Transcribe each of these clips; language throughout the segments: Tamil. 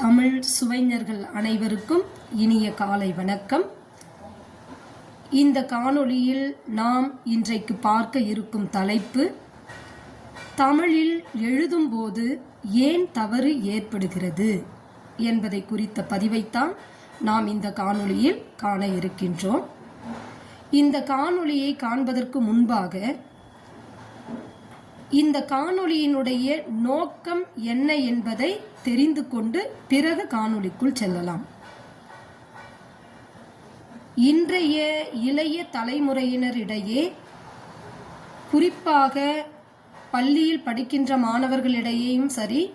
தமிழ் சுவைஞர்கள் அனைவருக்கும் இனிய காலை வணக்கம். இந்த காணொளியில் நாம் இன்றைக்கு பார்க்க இருக்கும் தலைப்பு தமிழில் எழுதும்போது ஏன் தவறு ஏற்படுகிறது என்பதை குறித்த பதிவைத்தான் நாம் இந்த காணொளியில் காண இருக்கின்றோம். இந்த காணொளியை காண்பதற்கு முன்பாக இந்த காணொளியினுடைய நோக்கம் என்ன என்பதை தெரிந்து கொண்டு பிறகு காணொளிக்குள் செல்லலாம். இன்றைய இளைய தலைமுறையினரிடையே குறிப்பாக பள்ளியில் படிக்கின்ற மாணவர்களிடையேயும் சரி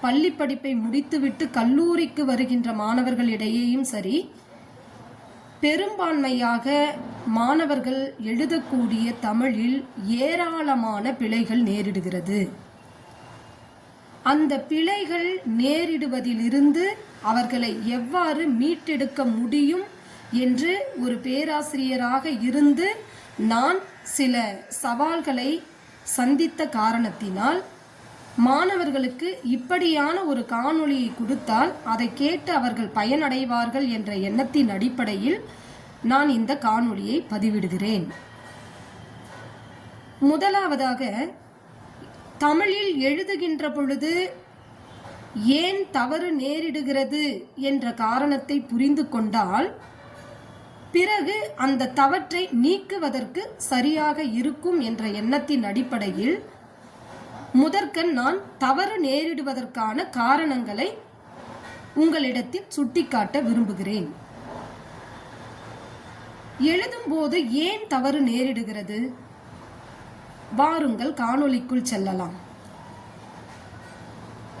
பள்ளி படிப்பை முடித்துவிட்டு கல்லூரிக்கு வருகின்ற மாணவர்களிடையேயும் சரி பெரும்பான்மையாக மாணவர்கள் எழுதக்கூடிய தமிழில் ஏராளமான பிழைகள் நேரிடுகிறது. அந்த பிழைகள் நேரிடுவதிலிருந்து அவர்களை எவ்வாறு மீட்டெடுக்க முடியும் என்று ஒரு பேராசிரியராக இருந்து நான் சில சவால்களை சந்தித்த காரணத்தினால் மாணவர்களுக்கு இப்படியான ஒரு காணொளியை கொடுத்தால் அதை கேட்டு அவர்கள் பயனடைவார்கள் என்ற எண்ணத்தின் அடிப்படையில் நான் இந்த காணொளியை பதிவிடுகிறேன். முதலாவதாக தமிழில் எழுதுகின்ற பொழுது ஏன் தவறு நேரிடுகிறது என்ற காரணத்தை புரிந்து கொண்டால் பிறகு அந்த தவற்றை நீக்குவதற்கு சரியாக இருக்கும் என்ற எண்ணத்தின் அடிப்படையில் முதற்கண் நான் தவறு நேரிடுவதற்கான காரணங்களை உங்களிடத்தில் சுட்டிக்காட்ட விரும்புகிறேன். எழுதும்போது ஏன் தவறு நேரிடுகிறது? வாருங்கள் காணொளிக்குள் செல்லலாம்.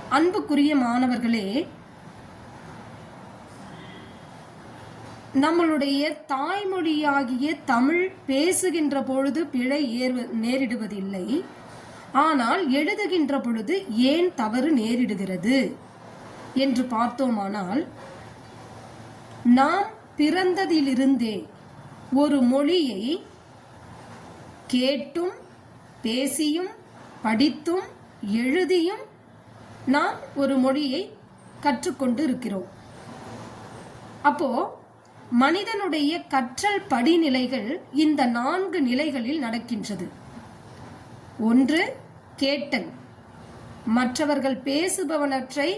அன்புக்குரிய மாணவர்களே நம்மளுடைய தாய்மொழியாகிய தமிழ் பேசுகின்ற பொழுது பிழை ஏறு நேரிடுவதில்லை. ஆனால் எழுதுகின்ற பொழுது ஏன் தவறு நேரிடுகிறது? என்று பார்த்தோமானால் நாம் பிறந்ததிலிருந்தே ஒரு மொழியை கேட்டும் பேசியும் படித்தும் எழுதியும் நாம் ஒரு மொழியை கற்றுக்கொண்டு இருக்கிறோம் அப்போ மனிதனுடைய கற்றல் படிநிலைகள் இந்த நான்கு நிலைகளில் நடக்கின்றது. ஒன்று கேட்டல் மற்றவர்கள் பேசுபவனற்றை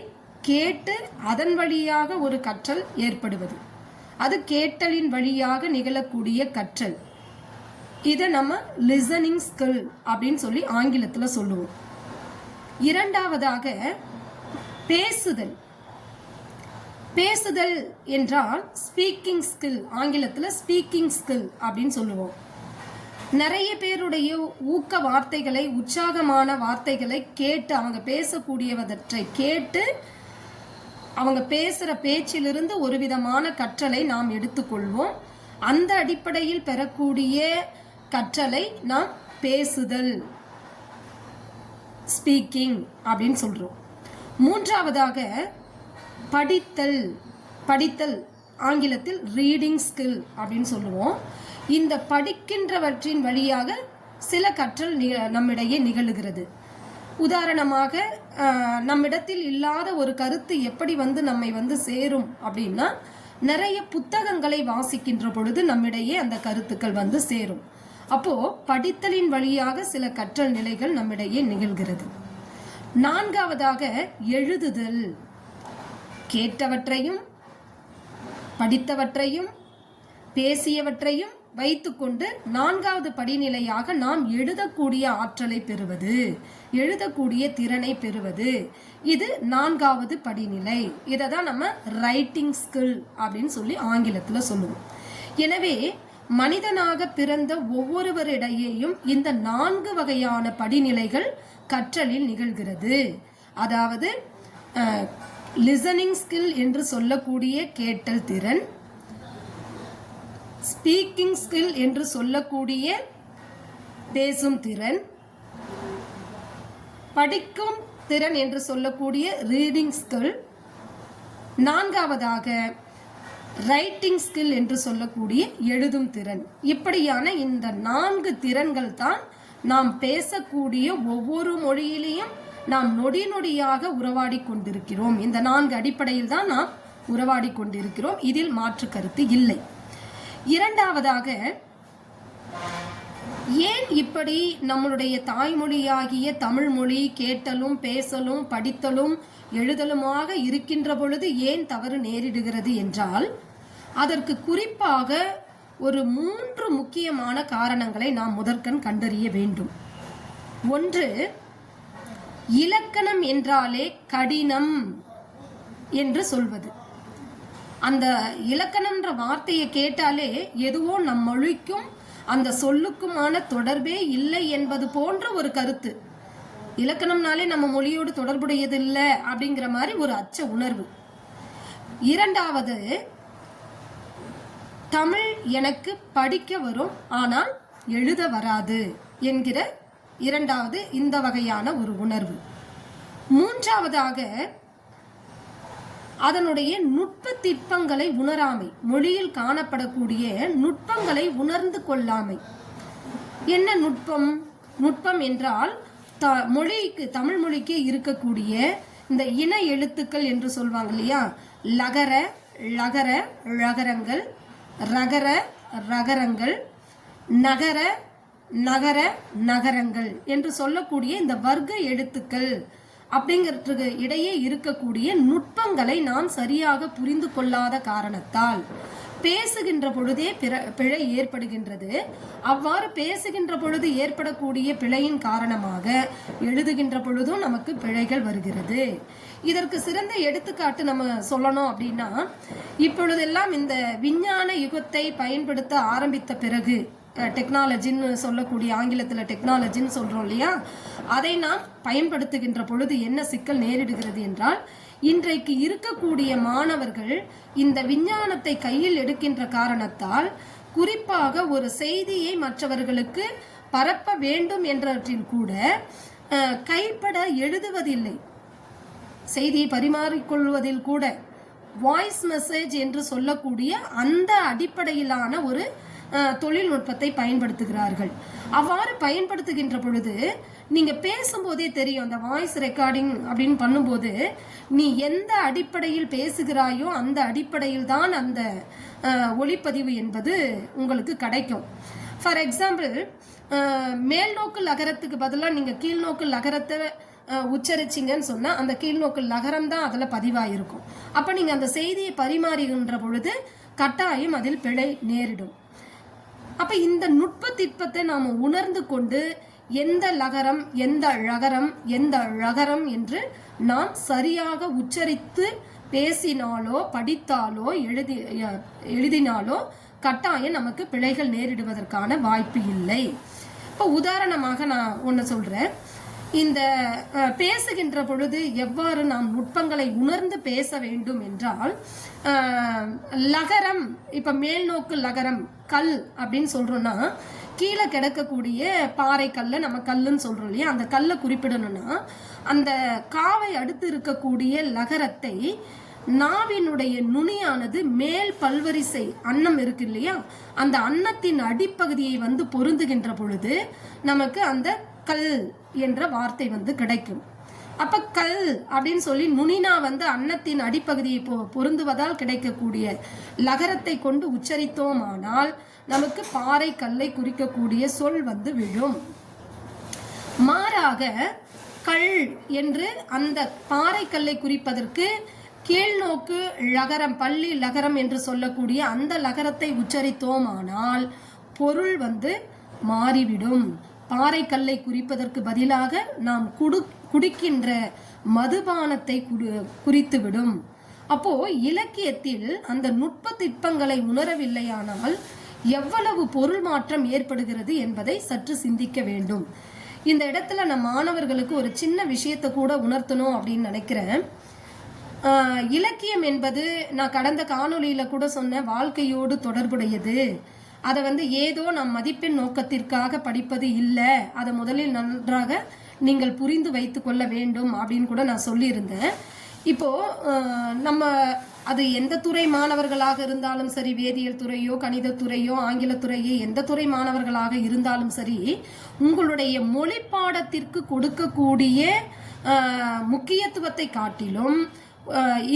கேட்டு அதன் வழியாக ஒரு கற்றல் ஏற்படுவது. அது கேட்டலின் வழியாக நிகழக்கூடிய கற்றல். இதை நம்ம லிசனிங் ஸ்கில் அப்படின்னு சொல்லி ஆங்கிலத்தில் சொல்லுவோம். இரண்டாவதாக பேசுதல். பேசுதல் என்றால் ஸ்பீக்கிங் ஸ்கில் ஆங்கிலத்தில் ஸ்பீக்கிங் ஸ்கில் அப்படின்னு சொல்லுவோம். நிறைய பேருடைய ஊக்க வார்த்தைகளை உற்சாகமான வார்த்தைகளை கேட்டு அவங்க பேசக்கூடியவற்றை கேட்டு அவங்க பேசுகிற பேச்சிலிருந்து ஒரு விதமான கற்றலை நாம் எடுத்துக்கொள்வோம். அந்த அடிப்படையில் பெறக்கூடிய கற்றலை நாம் பேசுதல் ஸ்பீக்கிங் அப்படின்னு சொல்கிறோம் மூன்றாவதாக படித்தல் படித்தல் ஆங்கிலத்தில் ரீடிங் ஸ்கில் அப்படின்னு சொல்லுவோம். இந்த படிக்கின்றவற்றின் வழியாக சில கற்றல் நம்மிடையே நிகழுகிறது. உதாரணமாக நம்மிடத்தில் இல்லாத ஒரு கருத்து எப்படி வந்து நம்மை வந்து சேரும் அப்படின்னா நிறைய புத்தகங்களை வாசிக்கின்ற பொழுது நம்மிடையே அந்த கருத்துக்கள் வந்து சேரும். அப்போ படித்தலின் வழியாக சில கற்றல் நிலைகள் நம்மிடையே நிகழ்கிறது. நான்காவதாக எழுதுதல். கேட்டவற்றையும் படித்தவற்றையும் பேசியவற்றையும் வைத்துக்கொண்டு நான்காவது படிநிலையாக நாம் எழுதக்கூடிய ஆற்றலை பெறுவது. எழுதக்கூடிய திறனை பெறுவது. இது நான்காவது படிநிலை. இதை தான் நம்ம ரைட்டிங் ஸ்கில் அப்படின்னு சொல்லி ஆங்கிலத்தில் சொல்லுவோம். எனவே மனிதனாக பிறந்த ஒவ்வொருவரிடையேயும் இந்த நான்கு வகையான படிநிலைகள் கற்றலில் நிகழ்கிறது. அதாவது லிசனிங் ஸ்கில் என்று சொல்லக்கூடிய கேட்டல் திறன் ஸ்பீக்கிங் ஸ்கில் என்று சொல்லக்கூடிய பேசும் திறன் படிக்கும் திறன் என்று சொல்லக்கூடிய ரீடிங் ஸ்கில் நான்காவதாக ரைட்டிங் ஸ்கில் என்று சொல்லக்கூடிய எழுதும் திறன். இப்படியான இந்த நான்கு திறன்கள் தான் நாம் பேசக்கூடிய ஒவ்வொரு மொழியிலையும் நாம் நொடி நொடியாக உறவாடி கொண்டிருக்கிறோம். இந்த நான்கு அடிப்படையில் தான் நாம் உறவாடி கொண்டிருக்கிறோம். இதில் மாற்று கருத்து இல்லை. இரண்டாவதாக ஏன் இப்படி நம்மளுடைய தாய்மொழியாகிய தமிழ் மொழி கேட்டலும் பேசலும் படித்தலும் எழுதலுமாக இருக்கின்ற பொழுது ஏன் தவறு நேரிடுகிறது என்றால் அதற்கு குறிப்பாக ஒரு மூன்று முக்கியமான காரணங்களை நாம் முதற்கண் கண்டறிய வேண்டும். ஒன்று இலக்கணம் என்றாலே கடினம் என்று சொல்வது. அந்த இலக்கணம்ன்ற வார்த்தையை கேட்டாலே எதுவோ நம் மொழிக்கும் அந்த சொல்லுக்குமான தொடர்பே இல்லை என்பது போன்ற ஒரு கருத்து. இலக்கணம்னாலே நம்ம மொழியோடு தொடர்புடையது இல்லை அப்படிங்கிற மாதிரி ஒரு அச்ச உணர்வு. இரண்டாவது தமிழ் எனக்கு படிக்க வரும் ஆனால் எழுத வராது என்கிற இரண்டாவது இந்த வகையான ஒரு உணர்வு. மூன்றாவதாக அதனுடைய நுட்ப திட்பங்களை உணராமை. மொழியில் காணப்படக்கூடிய நுட்பங்களை உணர்ந்து கொள்ளாமை. என்ன நுட்பம்? நுட்பம் என்றால் த மொழிக்கு தமிழ் மொழிக்கு இருக்கக்கூடிய இந்த இன எழுத்துக்கள் என்று சொல்வாங்க இல்லையா? லகர லகர ழகரங்கள் ரகர ரகரங்கள் நகர நகர நகரங்கள் என்று சொல்லக்கூடிய இந்த வர்க்க எழுத்துக்கள். அப்படிங்கிறதுக்கு இடையே இருக்கக்கூடிய நுட்பங்களை நாம் சரியாக புரிந்து கொள்ளாத காரணத்தால் பேசுகின்ற பொழுதே பிற- பிழை ஏற்படுகின்றது. அவ்வாறு பேசுகின்ற பொழுது ஏற்படக்கூடிய பிழையின் காரணமாக எழுதுகின்ற பொழுதும் நமக்கு பிழைகள் வருகிறது. இதற்கு சிறந்த எடுத்துக்காட்டு நம்ம சொல்லணும் அப்படின்னா இப்பொழுதெல்லாம் இந்த விஞ்ஞான யுகத்தை பயன்படுத்த ஆரம்பித்த பிறகு டெக்னாலஜின்னு சொல்லக்கூடிய ஆங்கிலத்தில் டெக்னாலஜின்னு சொல்கிறோம் இல்லையா? அதை நாம் பயன்படுத்துகின்ற பொழுது என்ன சிக்கல் நேரிடுகிறது என்றால் இன்றைக்கு இருக்கக்கூடிய மாணவர்கள் இந்த விஞ்ஞானத்தை கையில் எடுக்கின்ற காரணத்தால் குறிப்பாக ஒரு செய்தியை மற்றவர்களுக்கு பரப்ப வேண்டும் என்றவற்றில் கூட கைப்பட எழுதுவதில்லை. செய்தியை பரிமாறிக்கொள்வதில் கூட வாய்ஸ் மெசேஜ் என்று சொல்லக்கூடிய அந்த அடிப்படையிலான ஒரு தொழில்நுட்பத்தை பயன்படுத்துகிறார்கள். அவ்வாறு பயன்படுத்துகின்ற பொழுது நீங்க பேசும்போதே தெரியும் அந்த வாய்ஸ் ரெக்கார்டிங் அப்படின்னு பண்ணும்போது நீ எந்த அடிப்படையில் பேசுகிறாயோ அந்த அடிப்படையில் தான் அந்த ஒளிப்பதிவு என்பது உங்களுக்கு கிடைக்கும். ஃபார் எக்ஸாம்பிள் மேல்நோக்கு லகரத்துக்கு பதிலாக நீங்கள் கீழ்நோக்கு லகரத்தை உச்சரிச்சிங்கன்னு சொன்னால் அந்த கீழ்நோக்கு லகரம் தான் அதில் பதிவாயிருக்கும். அப்போ நீங்கள் அந்த செய்தியை பரிமாறுகின்ற பொழுது கட்டாயம் அதில் பிழை நேரிடும். அப்ப இந்த நுட்ப திட்பத்தை நாம உணர்ந்து கொண்டு எந்த லகரம் எந்த ழகரம் எந்த ழகரம் என்று நாம் சரியாக உச்சரித்து பேசினாலோ படித்தாலோ எழுதி எழுதினாலோ கட்டாயம் நமக்கு பிழைகள் நேரிடுவதற்கான வாய்ப்பு இல்லை. இப்போ உதாரணமாக நான் ஒன்று சொல்றேன். இந்த பேசுகின்ற பொழுது எவ்வாறு நாம் நுட்பங்களை உணர்ந்து பேச வேண்டும் என்றால் லகரம் இப்ப மேல்நோக்கு லகரம் கல் அப்படின்னு சொல்றோம்னா கீழே கிடக்கக்கூடிய பாறை கல்லை நம்ம கல்லுன்னு சொல்றோம் இல்லையா? அந்த கல்லை குறிப்பிடணும்னா அந்த காவை அடுத்து இருக்கக்கூடிய லகரத்தை நாவினுடைய நுனியானது மேல் பல்வரிசை அன்னம் இருக்கு இல்லையா? அந்த அன்னத்தின் அடிப்பகுதியை வந்து பொருந்துகின்ற பொழுது நமக்கு அந்த கல் என்ற வார்த்தை வந்து கிடைக்கும். அப்ப கல் அப்படின்னு சொல்லி நுனினா வந்து அன்னத்தின் அடிப்பகுதியை பொ- பொருந்துவதால் கிடைக்கக்கூடிய லகரத்தை கொண்டு உச்சரித்தோமானால் நமக்கு பாறை கல்லை குறிக்கக்கூடிய சொல் வந்து விழும். மாறாக கல் என்று அந்த பாறை கல்லை குறிப்பதற்கு கீழ்நோக்கு லகரம் பள்ளி லகரம் என்று சொல்லக்கூடிய அந்த லகரத்தை உச்சரித்தோமானால் பொருள் வந்து மாறிவிடும். பாறைக்கல்லை குறிப்பதற்கு பதிலாக நாம் குடு குடிக்கின்ற மதுபானத்தை குறித்துவிடும். அப்போ இலக்கியத்தில் அந்த நுட்ப திட்பங்களை உணரவில்லையானால் எவ்வளவு பொருள் மாற்றம் ஏற்படுகிறது என்பதை சற்று சிந்திக்க வேண்டும். இந்த இடத்துல நம்ம மாணவர்களுக்கு ஒரு சின்ன விஷயத்தை கூட உணர்த்தணும் அப்படின்னு நினைக்கிறேன். இலக்கியம் என்பது நான் கடந்த காணொலியில் கூட சொன்ன வாழ்க்கையோடு தொடர்புடையது. அதை வந்து ஏதோ நம் மதிப்பெண் நோக்கத்திற்காக படிப்பது இல்லை. அதை முதலில் நன்றாக நீங்கள் புரிந்து வைத்து கொள்ள வேண்டும் அப்படின்னு கூட நான் சொல்லியிருந்தேன். இப்போ நம்ம அது எந்த துறை மாணவர்களாக இருந்தாலும் சரி வேதியியல் துறையோ கணித துறையோ ஆங்கில துறையோ எந்த துறை மாணவர்களாக இருந்தாலும் சரி உங்களுடைய மொழி பாடத்திற்கு கொடுக்கக்கூடிய முக்கியத்துவத்தை காட்டிலும்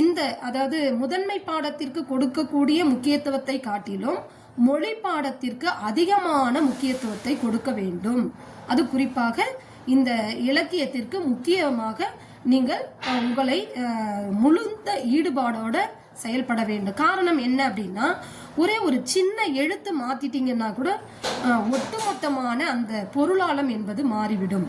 இந்த அதாவது முதன்மை பாடத்திற்கு கொடுக்கக்கூடிய முக்கியத்துவத்தை காட்டிலும் மொழி பாடத்திற்கு அதிகமான முக்கியத்துவத்தை கொடுக்க வேண்டும். அது குறிப்பாக இந்த இலக்கியத்திற்கு முக்கியமாக நீங்கள் உங்களை முழுந்த ஈடுபாடோட செயல்பட வேண்டும். காரணம் என்ன அப்படின்னா ஒரே ஒரு சின்ன எழுத்து மாத்திட்டீங்கன்னா கூட ஒட்டுமொத்தமான அந்த பொருளாளம் என்பது மாறிவிடும்.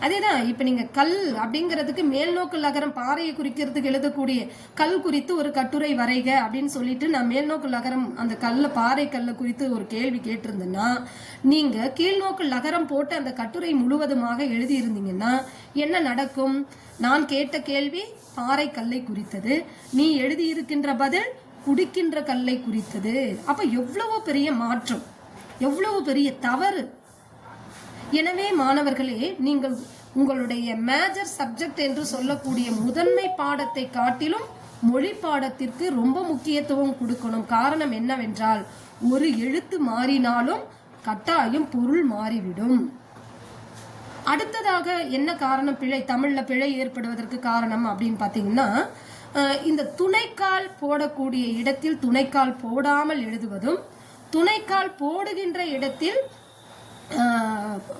அதேதான் இப்ப நீங்க கல் அப்படிங்கிறதுக்கு மேல்நோக்கு லகரம் பாறையை குறிக்கிறதுக்கு எழுதக்கூடிய கல் குறித்து ஒரு கட்டுரை வரைக அப்படின்னு சொல்லிட்டு நான் மேல்நோக்கு லகரம் அந்த கல்ல பாறை கல்ல குறித்து ஒரு கேள்வி கேட்டிருந்தேன்னா நீங்க கீழ்நோக்கு லகரம் போட்டு அந்த கட்டுரை முழுவதுமாக எழுதியிருந்தீங்கன்னா என்ன நடக்கும்? நான் கேட்ட கேள்வி பாறை கல்லை குறித்தது நீ எழுதியிருக்கின்ற பதில் குடிக்கின்ற கல்லை குறித்தது. அப்ப எவ்வளவு பெரிய மாற்றம் எவ்வளவு பெரிய தவறு எனவே மாணவர்களே நீங்கள் உங்களுடைய மேஜர் சப்ஜெக்ட் என்று சொல்லக்கூடிய முதன்மை பாடத்தை காட்டிலும் மொழி பாடத்திற்கு ரொம்ப முக்கியத்துவம் கொடுக்கணும். காரணம் என்னவென்றால் ஒரு எழுத்து மாறினாலும் கட்டாயம் பொருள் மாறிவிடும். அடுத்ததாக என்ன காரணம் பிழை தமிழ்ல பிழை ஏற்படுவதற்கு காரணம் அப்படின்னு பாத்தீங்கன்னா இந்த துணைக்கால் போடக்கூடிய இடத்தில் துணைக்கால் போடாமல் எழுதுவதும் துணைக்கால் போடுகின்ற இடத்தில்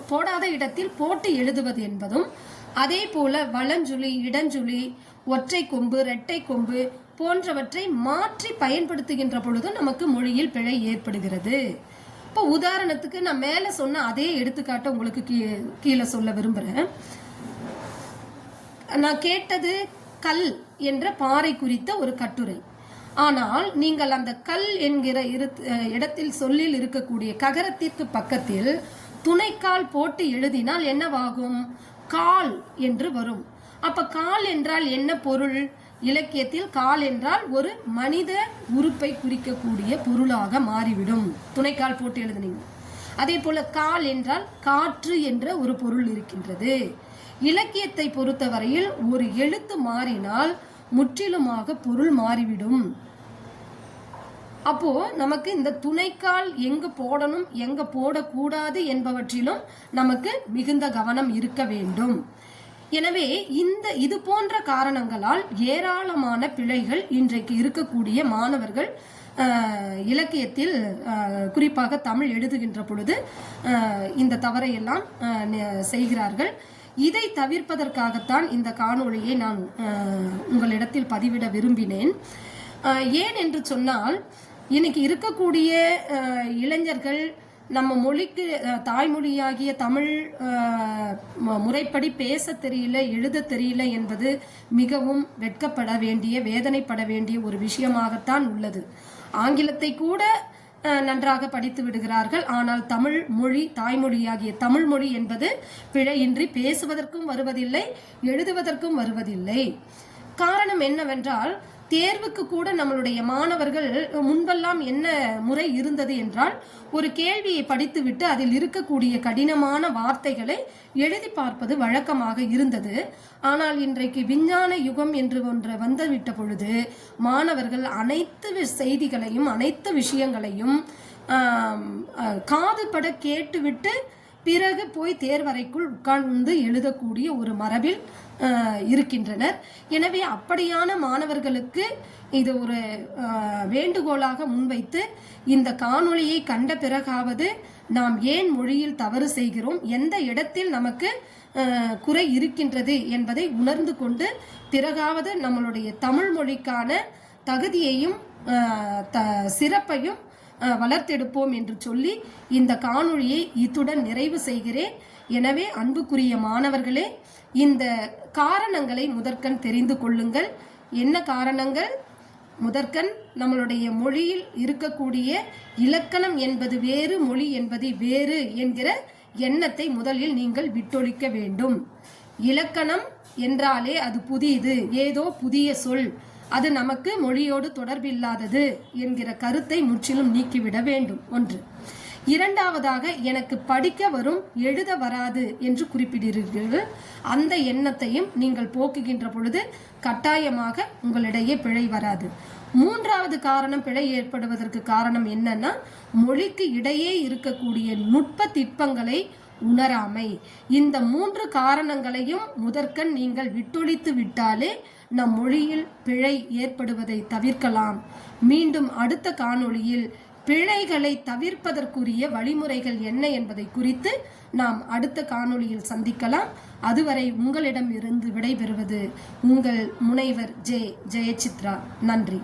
போடாத இடத்தில் போட்டு எழுதுவது என்பதும் அதே போல வளஞ்சுழி இடஞ்சுழி ஒற்றை கொம்பு இரட்டை கொம்பு போன்றவற்றை மாற்றி பயன்படுத்துகின்ற பொழுது நமக்கு மொழியில் பிழை ஏற்படுகிறது. இப்போ உதாரணத்துக்கு நான் மேலே சொன்ன அதே எடுத்துக்காட்டை உங்களுக்கு கீ- கீழே சொல்ல விரும்புகிறேன். நான் கேட்டது கல் என்ற பாறை குறித்த ஒரு கட்டுரை. ஆனால் நீங்கள் அந்த கல் என்கிற இரு- இடத்தில் சொல்லில் இருக்கக்கூடிய ககரத்திற்கு பக்கத்தில் துணைக்கால் போட்டு எழுதினால் என்னவாகும்? கால் என்று வரும். அப்ப கால் என்றால் என்ன பொருள்? இலக்கியத்தில் கால் என்றால் ஒரு மனித உறுப்பை குறிக்கக்கூடிய பொருளாக மாறிவிடும். துணைக்கால் போட்டு எழுதுனீங்க. அதே போல கால் என்றால் காற்று என்ற ஒரு பொருள் இருக்கின்றது. இலக்கியத்தை பொறுத்தவரையில் ஒரு எழுத்து மாறினால் முற்றிலுமாக பொருள் மாறிவிடும். அப்போ நமக்கு இந்த துணைக்கால் எங்கு போடணும் எங்க போடக்கூடாது என்பவற்றிலும் நமக்கு மிகுந்த கவனம் இருக்க வேண்டும். எனவே இந்த இது போன்ற காரணங்களால் ஏராளமான பிழைகள் இன்றைக்கு இருக்கக்கூடிய மாணவர்கள் இலக்கியத்தில் குறிப்பாக தமிழ் எழுதுகின்ற பொழுது இந்த தவறையெல்லாம் செய்கிறார்கள். இதை தவிர்ப்பதற்காகத்தான் இந்த காணொளியை நான் உங்களிடத்தில் பதிவிட விரும்பினேன். ஏன் என்று சொன்னால் இன்னைக்கு இருக்கக்கூடிய இளைஞர்கள் நம்ம மொழிக்கு தாய்மொழியாகிய தமிழ் முறைப்படி பேச தெரியல எழுத தெரியல என்பது மிகவும் வெட்கப்பட வேண்டிய வேதனைப்பட வேண்டிய ஒரு விஷயமாகத்தான் உள்ளது. ஆங்கிலத்தை கூட நன்றாக படித்து விடுகிறார்கள். ஆனால் தமிழ் மொழி தாய்மொழியாகிய தமிழ் மொழி என்பது பிழையின்றி பேசுவதற்கும் வருவதில்லை எழுதுவதற்கும் வருவதில்லை. காரணம் என்னவென்றால் தேர்வுக்கு கூட நம்மளுடைய மாணவர்கள் முன்பெல்லாம் என்ன முறை இருந்தது என்றால் ஒரு கேள்வியை படித்துவிட்டு அதில் இருக்கக்கூடிய கடினமான வார்த்தைகளை எழுதி பார்ப்பது வழக்கமாக இருந்தது. ஆனால் இன்றைக்கு விஞ்ஞான யுகம் என்று ஒன்று வந்துவிட்ட பொழுது மாணவர்கள் அனைத்து செய்திகளையும் அனைத்து விஷயங்களையும் காதுபட கேட்டுவிட்டு பிறகு போய் தேர்வறைக்குள் உட்கார்ந்து எழுதக்கூடிய ஒரு மரபில் இருக்கின்றனர். எனவே அப்படியான மாணவர்களுக்கு இது ஒரு வேண்டுகோளாக முன்வைத்து இந்த காணொளியை கண்ட பிறகாவது நாம் ஏன் மொழியில் தவறு செய்கிறோம்? எந்த இடத்தில் நமக்கு குறை இருக்கின்றது என்பதை உணர்ந்து கொண்டு பிறகாவது நம்மளுடைய தமிழ் மொழிக்கான தகுதியையும் த- சிறப்பையும் வளர்த்தெடுப்போம் என்று சொல்லி இந்த காணொளியை இத்துடன் நிறைவு செய்கிறேன். எனவே அன்புக்குரிய மாணவர்களே இந்த காரணங்களை முதற்கண் தெரிந்து கொள்ளுங்கள். என்ன காரணங்கள்? முதற்கண் நம்மளுடைய மொழியில் இருக்கக்கூடிய இலக்கணம் என்பது வேறு மொழி என்பது வேறு என்கிற எண்ணத்தை முதலில் நீங்கள் விட்டொழிக்க வேண்டும். இலக்கணம் என்றாலே அது புதியது ஏதோ புதிய சொல். அது நமக்கு மொழியோடு தொடர்பில்லாதது என்கிற கருத்தை முற்றிலும் நீக்கிவிட வேண்டும். ஒன்று. இரண்டாவதாக எனக்கு படிக்க வரும் எழுத வராது என்று குறிப்பிடுகிறீர்கள். அந்த எண்ணத்தையும் நீங்கள் போக்குகின்ற பொழுது கட்டாயமாக உங்களிடையே பிழை வராது. மூன்றாவது காரணம் பிழை ஏற்படுவதற்கு காரணம் என்னன்னா மொழிக்கு இடையே இருக்கக்கூடிய நுட்ப திட்பங்களை உணராமை. இந்த மூன்று காரணங்களையும் முதற்கண் நீங்கள் விட்டொழித்து விட்டாலே நம் மொழியில் பிழை ஏற்படுவதை தவிர்க்கலாம். மீண்டும் அடுத்த காணொளியில் பிழைகளை தவிர்ப்பதற்குரிய வழிமுறைகள் என்ன என்பதை குறித்து நாம் அடுத்த காணொளியில் சந்திக்கலாம். அதுவரை உங்களிடம் இருந்து விடைபெறுவது உங்கள் முனைவர் ஜே. ஜெயசித்ரா. நன்றி.